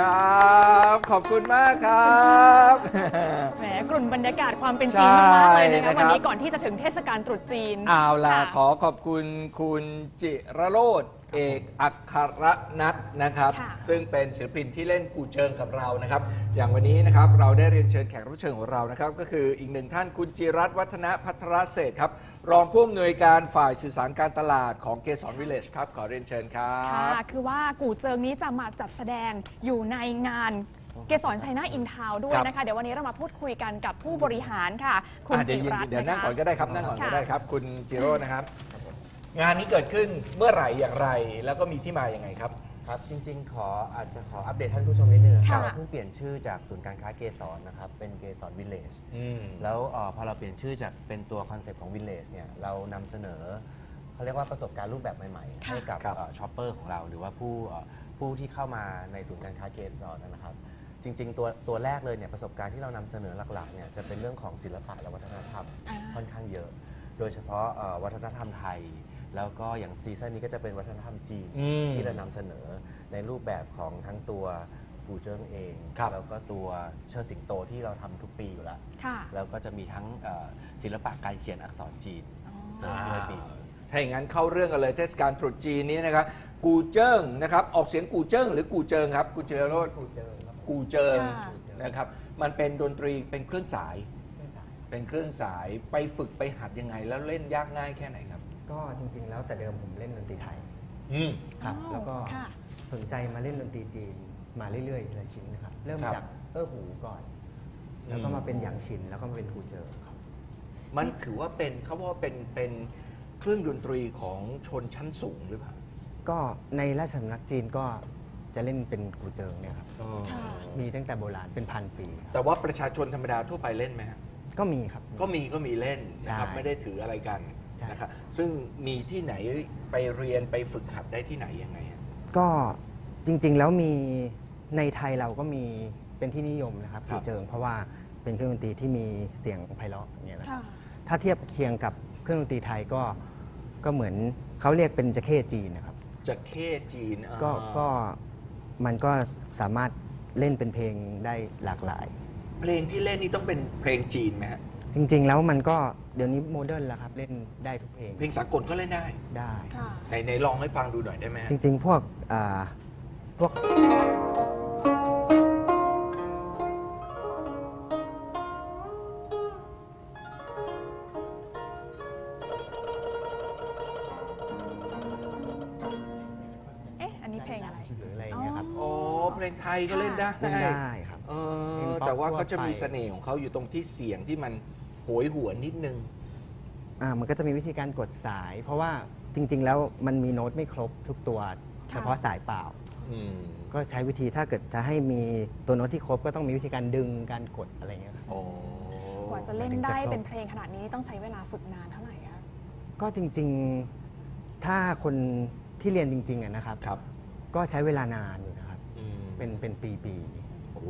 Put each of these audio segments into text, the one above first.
ครับ ขอบคุณมากครับ แหมกลุ่นบรรยากาศความเป็นใช่จีนมากๆเลยนะคะนะครับ วันนี้ก่อนที่จะถึงเทศกาลตรุษจีนเอาล่ะ ค่ะ ขอขอบคุณคุณจิระโรธ เอกอัครนัทนะครับ ค่ะ ซึ่งเป็นศิลปินที่เล่นกูเจิงกับเรานะครับ อย่างวันนี้นะครับเราได้เรียนเชิญแขกรับเชิญของเรานะครับ ก็คืออีกหนึ่งท่านคุณจิรัตน์วัฒนพัทรเศรษฐ์ครับ รองผู้อำนวยการฝ่ายสื่อสารการตลาดของเกสรวิลเลจครับ ขอเรียนเชิญครัค่ะ บ คือว่ากู่เจิงนี้จะมาจัดแสดงอยู่ในงานเกสรชัยนาอินทาวด้วยครับ นะคะ เดี๋ยววันนี้เรามาพูดคุยกันกับผู้บริหารค่ะ คุณอะเดี๋จิยวรัตน์เดี๋ยวนั่งะคะก่อนก็ได้ครับนั่งก่อนก็ค่ะได้ครับ คุณจิโร่นะครับ งานนี้เกิดขึ้นเมื่อไหร่อย่างไร แล้วก็มีที่มาอย่างไงครับ ครับ จริง ๆ ขออาจจะขออัปเดตท่านผู้ชมนิดนึงครับค่ะ เราเพิ่งเปลี่ยนชื่อจากศูนย์การค้าเกสรนะครับ เป็นเกสรวิลเลจ อืม แล้วเอ่อพอเราเปลี่ยนชื่อจากเป็นตัวคอนเซปต์ของวิลเลจเนี่ยเรานำเสนอเขาเรียกว่าประสบการณ์รูปแบบใหม่ๆ ค่ะให้กับครับช็อปเปอร์ของเรา หรือว่าผู้เอ่อผู้ที่เข้ามาในศูนย์การค้าเกสรนะครับ จริงๆ ตัวตัวแรกเลยเนี่ยประสบการณ์ที่เรานำเสนอหลักๆเนี่ยจะเป็นเรื่องของศิลปะและวัฒนธรรมอ่า ค่อนข้างเยอะ โดยเฉพาะเอ่อวัฒนธรรมไทย แล้วก็อย่างซีซั่นนี้ก็จะเป็นวัฒนธรรมจีนอืมที่เรานำเสนอในรูปแบบของทั้งตัวปูเจิ้งเอง ครับ แล้วก็ตัวเชิดสิงโตที่เราทำทุกปีอยู่แล้ว ค่ะแล้วก็จะมีทั้งเอ่อศิลปะการเขียนอักษรจีน อ๋อ เสริมด้วยปีนี้ ถ้าอย่างนั้นเข้าเรื่องกันเลยเทศกาลตรุษจีนนี้นะครับกูเจิ้งนะครับออกเสียงกูเจิ้งหรือกูเจิงครับกูเจริญโรดกูเจิ้งครับกูเจิงค่ะ นะครับมันเป็นดนตรีเป็นเครื่องสาย เป็นเครื่องสายไปฝึกไปหัดยังไงแล้วเล่นยากง่ายแค่ไหนครับ ก็จริงๆ แล้วแต่เดิมผมเล่นดนตรีไทยอืม ครับอ๋อแล้วก็ค่ะ สนใจมาเล่นดนตรีจีนมาเรื่อยๆทีละชิ้นนะครับ เริ่มครับจากเออหูก่อน แล้วก็มาเป็นหยางชินแล้วก็มาเป็นกูเจอครับ มันถือว่าเป็นเขาว่าเป็นเป็นเครื่องดนตรีของชนชั้นสูงหรือเปล่าก็ในราชสำนักจีนก็จะเล่นเป็นกูเจิงเนี่ยครับ ค่ะ มีตั้งแต่โบราณเป็นพันปีครับแต่ว่าประชาชนธรรมดาทั่วไปเล่นไหมฮะก็มีครับ ก็มีก็มีเล่นนะครับใช่ ไม่ได้ถืออะไรกันใช่ นะครับซึ่งมีที่ไหนไปเรียนไปฝึกหัดได้ที่ไหนยังไงฮะ ก็จริงๆแล้วมีในไทยเราก็มีเป็นที่นิยมนะครับครักูบเจิง เพราะว่าเป็นเครื่องดนตรีที่มีเสียงไพเราะอย่างเงี้ยนะครัค่ะบถ้าเทียบเคียงกับเครื่องดนตรีไทยก็ก็เหมือนเขาเรียกเป็นจะเข้จีนนะครับจะเข้จีนอ่าก็ก็มันก็สามารถเล่นเป็นเพลงได้หลากหลาย เพลงที่เล่นนี่ต้องเป็นเพลงจีนไหมฮะ จริงๆแล้วมันก็เดี๋ยวนี้โมเดิร์นแล้วครับ เล่นได้ทุกเพลงเพลงสากลก็เล่นได้ได้ ค่ะ ไหนไหนลองให้ฟังดูหน่อยได้ไหมฮะจริงๆ พวกอ่าพวก เอ๊ะ อันนี้เพลงอะไร หรืออะไรอย่างเงี้ยครับโอ้เพลงไทยก็เล่นได้ เล่นได้ครับ เอเพลงอป๊อปแต่ว่าทั่วเขาจะมีไปเสน่ห์ของเขาอยู่ตรงที่เสียงที่มัน โหยหวนนิดนึง อ่ามันก็จะมีวิธีการกดสาย เพราะว่าจริง ๆ แล้วมันมีโน้ตไม่ครบทุกตัวเฉพาะสายเปล่า อืมก็ใช้วิธีถ้าเกิดจะให้มีตัวโน้ตที่ครบก็ต้องมีวิธีการดึงการกดอะไรอย่างเงี้ยครับ โอ้กว่าจะเล่นถึงจะได้ครบเป็นเพลงขนาดนี้ต้องใช้เวลาฝึกนานเท่าไหร่คะ ก็จริงๆ ถ้าคนที่เรียนจริงๆอะนะครับ ครับก็ใช้เวลานานอยู่นะครับ อืม เป็นเป็นปีๆโอ้โห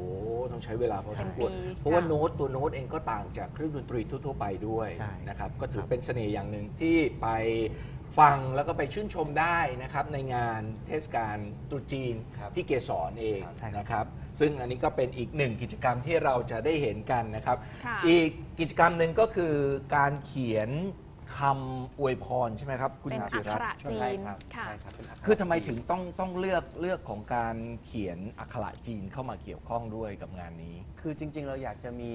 ต้องใช้เวลาพอสมเป็นควรปีเพราะว่าค่ะโน้ตตัวโน้ตเองก็ต่างจากเครื่องดนตรีทั่วๆไปด้วยใช่นะครับก็ถือครับเป็นเสน่ห์อย่างหนึ่งที่ไปฟังแล้วก็ไปชื่นชมได้นะครับในงานเทศกาลตรุษจีนครับที่เกสรเองใช่ครับนะครับซึ่งอันนี้ก็เป็นอีกหนึ่งกิจกรรมที่เราจะได้เห็นกันนะครับค่ะอีกกิจกรรมหนึ่งก็คือการเขียน คำอวยพรใช่ไหมครับ คุณเป็นอัจิกขรัตระน์จีใช่นครับค่ะ ใช่ครับเป็นกขระคือทำไมจีน ถึงต้องต้องเลือกเลือกของการเขียนอักขระจีนเข้ามาเกี่ยวข้องด้วยกับงานนี้ คือจริง ๆ เราอยากจะมี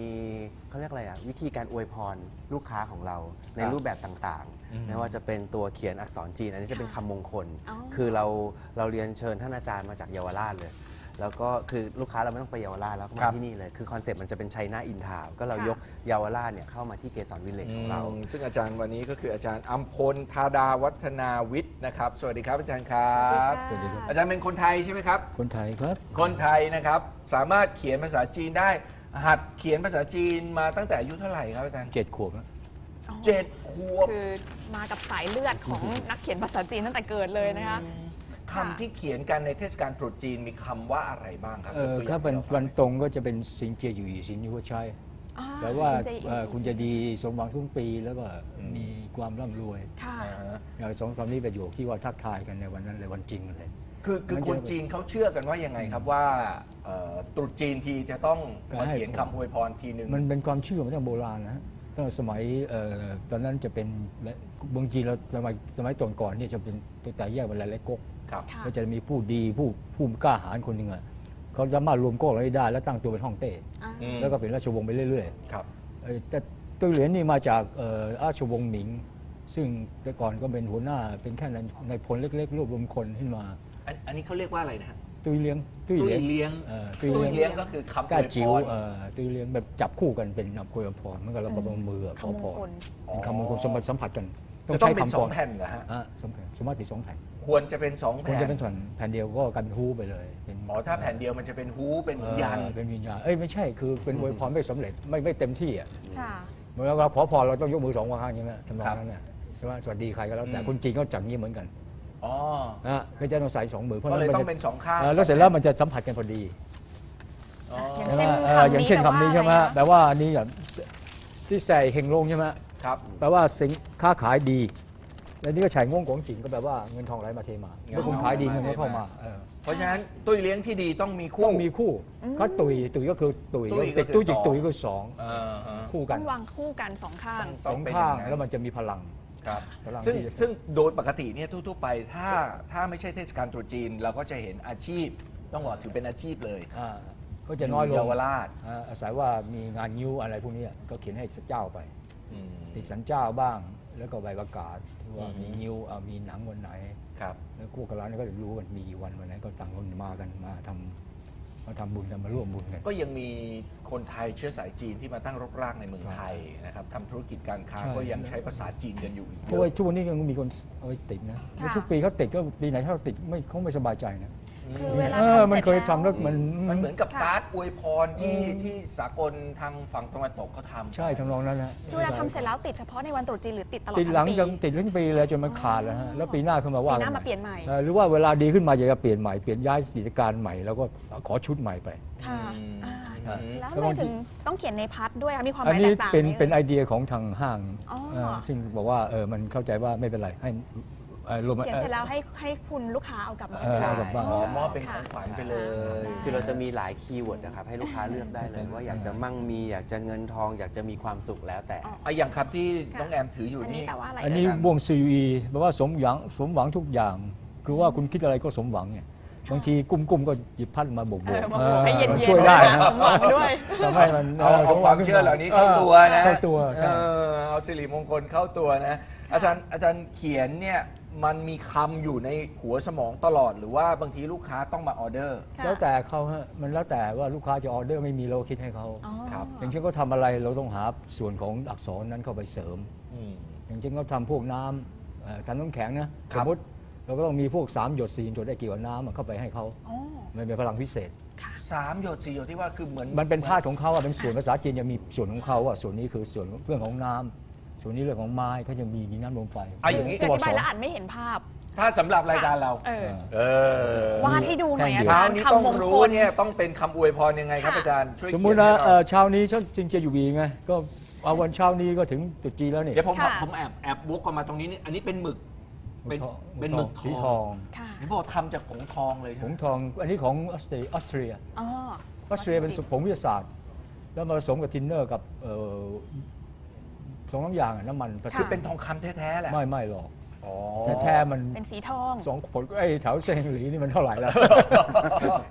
เขาเรียกอะไรอะวิธีการอวยพรลูกค้าของเราในครับรูปแบบต่างอืม ๆ ไม่ว่าจะเป็นตัวเขียนอักษรจีน อันนี้จะเป็นค่ะคำมงคล อ๋อคือเราเราเรียนเชิญท่านอาจารย์มาจากเยาวราชเลย แล้วก็คือลูกค้าเราไม่ต้องไปเยาวราชแล้วก็ครัมาบ ที่นี่เลย คือคอนเซ็ปต์มันจะเป็นชัยนาอินทาวก็เราค่ะยกเยาวราชเนี่ยเข้ามาที่เกสรวิลเลจของเรา อืมซึ่งอาจารย์วันนี้ก็คืออาจารย์อัมพลธาดาวัฒนาวิทย์นะครับ สวัสดีครับอาจารย์ครับ สวัสดีค่ะ อาจารย์เป็นคนไทยใช่ไหมครับ คนไทยครับ คนไทยนะครับ สามารถเขียนภาษาจีนได้ หัดเขียนภาษาจีนมาตั้งแต่อายุเท่าไหร่ครับอาจารย์เจ็ดขวบนะอ๋อเจ็ดขวบ คือมากับสายเลือดของนักเขียนภาษาจีนตั้งแต่เกิดเลยนะคะ อืม คำที่เขียนกันในเทศกาลตรุษจีนมีคำว่าอะไรบ้างครับเออยกตัวย่ถ้างเป็นให้เราฟังวันตรงก็จะเป็นสินเจียอยู่อีสินยูว่าใช่ออ่าแต่ว่าคุณจะอีกเอ่อคุณจะดีสมหวังทุกปีแล้วก็อืมมีความร่ำรวยค่ะ อ่าฮะอย่างสองคำนี้ประโยคที่ว่าทักทายกันในวันนั้นเลยวันจริงเลย คือคือมันจะคนจีนเขาเชื่อกันว่ายังไงครับว่าเอ่อตรุษจีนทีจะต้องก็มาให้ เขียนคำอวยพรทีหนึ่งมันเป็นความเชื่อมาตั้งโบราณนะฮะ ตั้งแต่สมัยเอ่อตอนนั้นจะเป็นเมืองจีนเราสมัยสมัยตอนก่อนเนี่ยจะเป็นตัวแต่แยกเป็นหลายๆก๊กครับค่ะก็จะมีผู้ดีผู้ผู้กล้าหาญคนหนึ่งอะเขาสามารถรวมก๊กเราได้ แล้วตั้งตัวเป็นฮ่องเต้อ่าอืมแล้วก็เป็นราชวงศ์ไปเรื่อยครับๆเอ่อแต่ตัวเหรียญนี่มาจากเอ่อราชวงศ์หมิง ซึ่งแต่ก่อนก็เป็นหัวหน้าเป็นแค่ในในพลเล็กๆ รวบรวมคนขึ้นมาอันอันนี้เขาเรียกว่าอะไรนะฮะ ตุ้ยเลี้ยงตุ้ยเลี้ยงเอ่อตุ้ตุ้ยยเลี้เลี้ยยงงก็คือคำอก้าวยพจิ๋วรเอ่อตุ้ยเลี้ยงแบบจับคู่กันเป็นนำคุยพรเหมื่อนกับเราประมือขอพรคำมงคลเป็นคำมงคลสมบัติสัมผัสกันจะต้องเป็นใช้คำสองก่แผ่นเหรอฮะ อะสองแผ่นสมมติสองแผ่น ควรจะเป็นสองควรแผ่นจะเป็นแผ่นแผ่นเดียวก็กลายเป็นฮูไปเลยเป็นอ๋อถ้าแผ่นเดียวมันจะเป็นฮูเป็นเหมือนยัน เออเป็นวิญญาณเอ้ยไม่ใช่คือเป็นอวยพรไม่สำเร็จไม่ไม่เต็มที่อะค่ะเมื่อเราขอพรเราต้องยกมือสองข้างใช่ไหมทำนองครับนั้นเนี่ยใช่ไหมสวัสดีใครก็แล้วแต่อืม คนจีนก็จังนี้เหมือนกัน อ๋อนะก็จะต้องใส่สองมือเพราะก็เลยมัต้องจะเป็นสองข้าง เแล้วเสร็จแล้วมันจะสัมผัสกันพอดีอ๋ออย่างใช่ไหมเช่นเอออย่างเช่นคำคำนี้นี้ใช่ไหมแปลว่าอะไรคะแปลว่าอันนี้อย่างที่ใส่เฮงลงใช่ไหมครับ แปลว่าสิงค้าขายดี แล้วนี่ก็ฉายง่วงของจีนก็แปลว่าเงินทองไหลมาเทมาเมื่อคุณขายดีเงินก็เข้ามาเออเพราะฉะนั้นตุ้ยเลี้ยงที่ดีต้องมีคู่ ต้องมีคู่อืม ก็ตุยตุยก็คือตุยตุ้ยก็ติดคือตุ้ยจิกสอง ตุยก็สองอ่าฮะคู่กัต้นองวางคู่กันสองข้างต้สอองงเป็นข้างอย่างนั้น แล้วมันจะมีพลัง ครับพลังซึ่งที่จะซึ่งโดยปกติเนี่ยทั่วๆไปถ้าถ้าไม่ใช่เทศกาลตรุษจีน เราก็จะเห็นอาชีพต้องบอกถือเป็นอาชีพเลย อ่าก็จะน้อยลงเยาวราช อ่าอาศัยว่ามีงานยิ้วอะไรพวกนี้ก็เขียนให้เจ้าไป อืม ติดสันเจ้าบ้าง แล้วก็ใบประกาศที่ว่าอืมมียิ้วอ่ามีหนังวันไหน ครับ แล้วคู่กับร้านก็จะรู้ว่ามีกี่วันวันไหนก็ต่างคนมากันมาทำ มาทำบุญกันมาร่วมบุญกันก็ยังมีคนไทยเชื้อสายจีนที่มาตั้งรกรากในเมืองไทยนะครับทำธุรกิจการค้าใช่ก็ยังใช้ภาษาจีนกันอยู่อีกเพเยราะว่าอะ ทุกวันนี้ยังมีคนเอาไปติดนะค่ะทุกปีเขาติดก็ปีไหนถ้าเราติดไม่เขาไม่สบายใจนะ คือเวลาเออทำมันสร็จเคยทำแล้วมันมันเหมือนกับค่ะการ์ดอวยพรที่เออที่สากลทางฝั่งตะวันตกเขาทำใช่ทำนองนั้นนะคือเวลาทำเสร็จแล้วติดเฉพาะในวันตรุษจีนหรือติดตลอดติดทั้งหลังปียังติดทั้งปีเลยจนมันขาดแล้วฮะแล้วปีหน้าขึ้นมาว่าปีหน้ากัมาเปลี่ยนใหม่ออหรือว่าเวลาดีขึ้นมาอยากจะเปลี่ยนใหม่เปลี่ยนย้ายกิจการใหม่แล้วก็ขอชุดใหม่ไปค่ะอืมอ่าอืมแล้วแล้วทำไมบางทีถึงต้องเขียนในพัดด้วยคะมีความหอันมายนี้แตกต่างเป็นไหมเป็นไออ่ยเดียของทางห้างอ๋อเอ่อซึ่งบอกว่าเออมันเข้าใจว่าไม่เป็นไรให้เอ่อรวมเขียนเสร็จแล้วให้ให้คุณลูกค้าเอากลับมา เออใช้เอากลับบ้าน อ๋อใช่มอบเป็นของขวัญไปเลยค่ะคือเราจะมีหลายคีย์เวิร์ดนะครับ ให้ลูกค้าเลือกได้เลยว่าอยากจะมั่งมีอยากจะเงินทอง อยากจะมีความสุขแล้วแต่ อ๋ออะอย่างครับที่ค่ะน้องแอมถืออยู่อันนี้นี่แปลว่าอะไรอันนี้เอ่ยวง CUE แปลว่าสมหวังสมหวังทุกอย่าง คือว่าคุณคิดอะไรก็สมหวังเนี่ยบางทีกุ้มกุ้มๆก็หยิบพัดมาโบกเอโบอกมาโบกให้เย็นๆช่วยได้นะสมหวังด้วย ทำให้มันเอาเอาความเชื่อเหล่านี้เข้าตัวนะเข้าตัวใช่เออเอาสิริมงคลเข้าตัวนะ อาจารย์อาจารย์เขียนเนี่ย มันมีคำอยู่ในหัวสมองตลอด หรือว่าบางทีลูกค้าต้องมาออเดอร์ ค่ะแล้วแต่เขาฮะมันแล้วแต่ว่าลูกค้าจะออเดอร์ไม่มีเราคิดให้เขาอ๋อ ครับ อย่างเช่นเขาทำอะไรเราต้องหาส่วนของอักษรนั้นเข้าไปเสริม อืม อย่างเช่นเขาทำพวกน้ำเอ่อทำน้ำแข็งนะคสรับ มมติเราก็ต้องมีพวก 3 หยด4หยดได้เกี่ยวกับน้ำอะเข้าไปให้เขาอ๋อ มันเป็นพลังพิเศษค่ะสามหยดสี่หยดที่ว่าคือเหมือนมันเป็นธาตุของเขาอะเป็นส่วนภาษาจีนจะมีส่วนของเขาอะส่วนนี้คือส่วนเรื่องของน้ำ ส่วนนี้เรื่องของไม้เขาจะมีดินน้ำลมไฟเอาอย่างนี้คืออตัวธิบายสแล้วอ่านไม่เห็นภาพ ถ้าสำหรับรายการเราเออ เออวาดให้ดูหน่อยอาเช้าจารย์นี้ต้องคำมงรู้คล เนี่ยต้องเป็นคำอวยพรยังไงครับค่ะ อาจารย์ช่วยสมเขีมุยตินให้นะหน่เอ่ออยเช้านี้ฉันจริงจะอยู่วีไงก็เอาวันเช้านี้ก็ถึงตรุษจีนแล้วนี่เดี๋ยวผมค่ะ ผมแอบแอบวกกันมาตรงนี้นี่อันนี้เป็นหมึก เป็นทองเป็นหมึกสีทองค่ะเห็นบอกทำจากผงทองเลยใช่ผไหมงทองอันนี้ของออสเตรออสเตรีย อ๋อออสเตรียเป็นผงวิทยาศาสตร์ แล้วมาผสมกับทินเนอร์กับเอ่อ สองน้ำอย่างอะน้ำมันผสคือมเป็นทองคำแท้ๆแหละไม่ไม่หรอกอ๋อ แต่แท้มันเป็นสีทอง สองผลไอ้แถวเซงหลีนี่มันเท่าไหร่แล้ว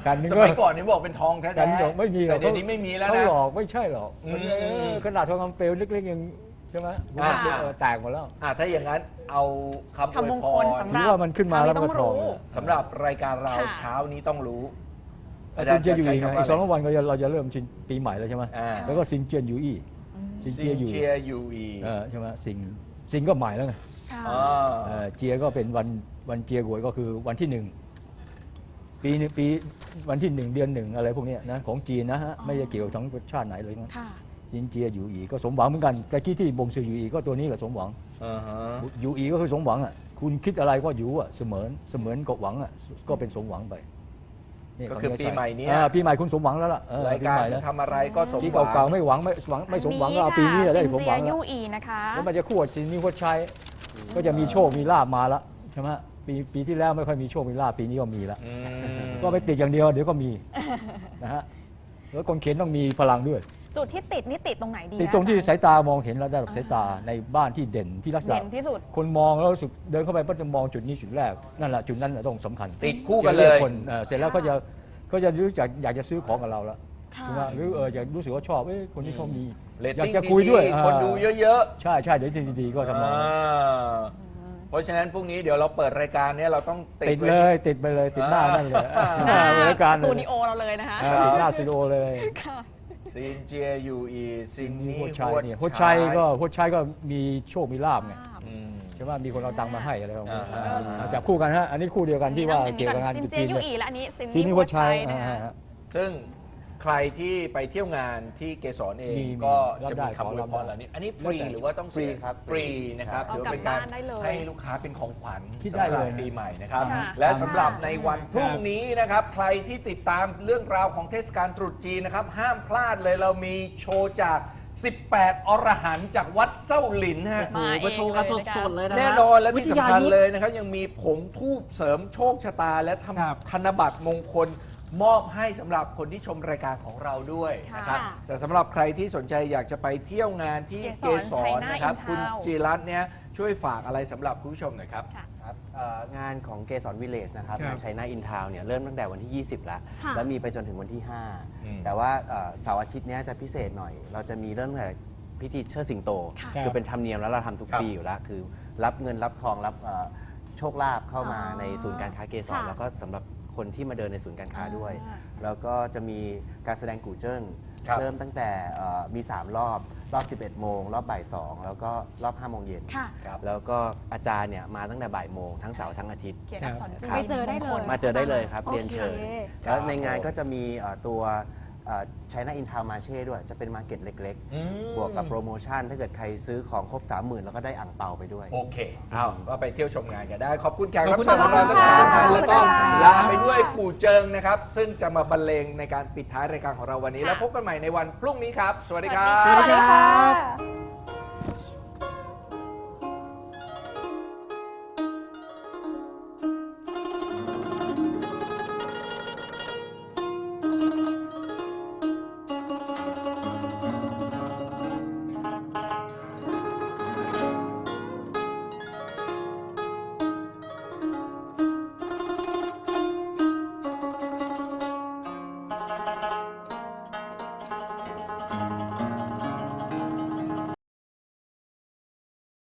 กันนึงสก็มัยก่อนนี่บอกเป็นทองแท้ๆกันสองไม่มีหรแต่อกเดี๋ยวนี้ไม่มีแล้วเขานะ หลอกไม่ใช่หรอกมันอืมเออขนาดทองคำเปลวเล็กๆยังใช่ไหมอ่า เออแตกหมดแล้วอะถ้าอย่างนั้นเอาคำอวยคำมงพคลรสำหถืรับ อว่ามันขึ้นมาแล้วมันก็เช้ทองนี้เลยรู้สำหรับรายการเราค่ะ เช้านี้ต้องรู้แล้วซินเจียอยู่อีกใช้ไงคำว่าอีกสองอะไรวันก็จะเราจะเริ่มชินปีใหม่แล้วใช่ไหมอ่า แล้วก็ซินเจียนอยู่อีอืม ซินซิเจียนอยู่ เจียยูอีเออใช่ไหมซิงซิงก็ใหม่แล้วไงค่ะอ๋อเอ่อเจียก็เป็นวันวันเจียหวยก็คือวันที่หนึ่งปีหนึงปีวันที่หนึ่งเดือนหนึ่งอะไรพวกเนี้ยนะของจีนนะฮะอ๋อไม่ได้เกี่ยวกับทั้งชาติไหนเลยนะค่ะซินเจียอยู่อีก็สมหวังเหมือนกันแต่กี้ที่บงซืออยู่อีก็ตัวนี้ก็สมหวัง อ่าฮะอยู่อีก็คือสมหวังอะคุณคิดอะไรก็อยู่อะเสมือนเสมือนกับหวังอะก็เป็นสมหวังไป นี่ก็คือเขาปีจะใหม่เนี้ย อ่าปีใหม่คุณสมหวังแล้วล่ะเออรายปีการใหม่จะแล้วทำอะไรก็สมที่หวัง เก่าๆไม่หวังไม่หวังไม่สมหวังก็เอาปีนี้ได้สมหวังซินแล้วเจียยูอีนะคะ แล้วมันจะคู่กับจินนี่โคตรชัยก็จะมีโชคมีลาบมาละใช่ไหมปีปีที่แล้วไม่ค่อยมีโชคมีลาบปีนี้ก็มีละ อืม ก็ไปติดอย่างเดียวเดี๋ยวก็มี นะฮะแล้วคนเขียนต้องมีพลังด้วย จุดที่ติดนี่ติดตรงไหนดีติดตรงที่อาจาสายตามองเห็นระดับสายตาในบ้านที่เด่นที่ลักษณะเด่นที่สุด คนมองแล้วรู้สึกเดินเข้าไปก็จะมองจุดนี้จุดแรกนั่นแหละจุดนั้นแหละต้องสำคัญติดคู่กันเลย จะรีคนเอ่อเสร็จแล้วก็จะก็จะรู้จักอยากจะซื้อของกับเราแล้วค่ะใช่ไหมหรือเอออยากรู้สึกว่าชอบเอ้ยคนนี้เขามีเรตอยากติ้งจะคุยด้วยๆคนดูเยอะใช่ใช่เดี๋ยวดีๆก็ๆทำนองนั้นอ่าเพราะฉะนั้นพรุ่งนี้เดี๋ยวเราเปิดรายการเนี้ยเราต้องติติดดไว้ เลยติดไปเลยติดหน้านั่นเลยอ่า หน้าอ่รายการสตูดิโอเราเลยนะคะ อ่าติดหน้าสตูดิโอเลย ค่ะ ซินเจียยูอีซินนี่หัวชัยเนี่ยหัวชัยก็หัวชัยก็มีโชคมีลาบไงอืม ใช่ไหมมีคนเอาตังค์มาให้อะไรประมาณนี้อ่าอ่า อ่าจับคู่กันฮะอันนี้คู่เดียวกันที่ว่าเกี่ยวกับงานซินจุดเจีจียนยูเนี่ยอีและอันนี้ซินซีนี่นี่หัวชัยนะอ่าคะฮะซึ่ง ใครที่ไปเที่ยวงานที่เกสรเองมีก็รับจะได้มีคำอวยพรขอรับเหล่านี้ อันนี้ฟรีแล้วแต่หรือว่าต้องเสียฟรีครับฟรีนะครับเอาถือว่าเป็นกลักาบรบ้านได้เลยให้ลูกค้าเป็นของขวัญคิดได้เลยสำหรับปีใหม่นะครับ ค่ะ และสำหรับในวันพรุ่งนี้นะครับ ใครที่ติดตามเรื่องราวของเทศกาลตรุษจีนนะครับ ห้ามพลาดเลยเรามีโชว์จาก 18 อรหันต์จากวัดเส้าหลินฮะ มาเองโอ้โหมาโชว์กันสดๆเลยนะฮะ แน่นอนและที่วิทยาสำคัญยุทธเลยนะครับ ยังมีผงทูบเสริมโชคชะตา และทครับำธนบัตรมงคล มอบให้สำหรับคนที่ชมรายการของเราด้วยนะครับค่ะแต่สำหรับใครที่สนใจอยากจะไปเที่ยวงานที่เกเกสสรรนะครับ China in คุณ Town จีรัตน์เนี่ยช่วยฝากอะไรสำหรับคุณผู้ชมหน่อยครับ ค่ะ ครับเอ่องานของเกสรวิลเลจนะครับครับงานไชน่าอินทาวเนี่ยเริ่มตั้งแต่วันที่ 20 แล้ว ค่ะแล้วมีไปจนถึงวันที่ อืม5 แต่ว่าเอ่อเสาร์อาทิตย์เนี้ยจะพิเศษหน่อย เราจะมีเริ่มตั้งแต่พิธีเชิดสิงโต ค่ะคือเป็นธรรมเนียมแล้วเราทำทุกครับปีอยู่แล้ว คือรับเงินรับทองรับเอ่อโชคลาภเข้ามาอ๋อในศูนย์การค้าเกสรค่ะ แล้วก็สำหรับ คนที่มาเดินในศูนย์การค้าด้วย อ่า แล้วก็จะมีการแสดงกู่เจิ้งครับเริ่มตั้งแต่เอ่อมี 3 รอบ รอบ 11 โมง รอบบ่าย 2 แล้วก็รอบ 5 โมงเย็น ค่ะ ครับ แล้วก็อาจารย์เนี่ยมาตั้งแต่บ่ายโมงทั้งเสาร์ทั้งอาทิตย์เกียรติอักษรจีนครับไปเจอได้เลยมาเจอได้เลยครับ โอเค เรียนเชิญครัแล้บวในงานก็จะมีเอ่อตัว ใช้นาอินทาวมาเช่ด้วย จะเป็นมาร์เก็ตเล็กอืม ๆ บวกกับโปรโมชั่น ถ้าเกิดใครซื้อของครบ 30,000 แล้วก็ได้อ่างเปาไปด้วย โอเคเอาก็ไปเที่ยวชมงานกันได้ ขอบคุณแขกขรัอบบคุณเชิญของเราทั้งค่ะสามท่านแล้วก็ขอบคุณค่ะ ลาไปด้วยกู่เจิงนะครับ ซึ่งจะมาบรรเลงในการปิดท้ายรายการของเราวันนี้ แล้วพบกันใหม่ในวันพรุ่งนี้ครับ สวัสดีครับ สวัสดีค่ะ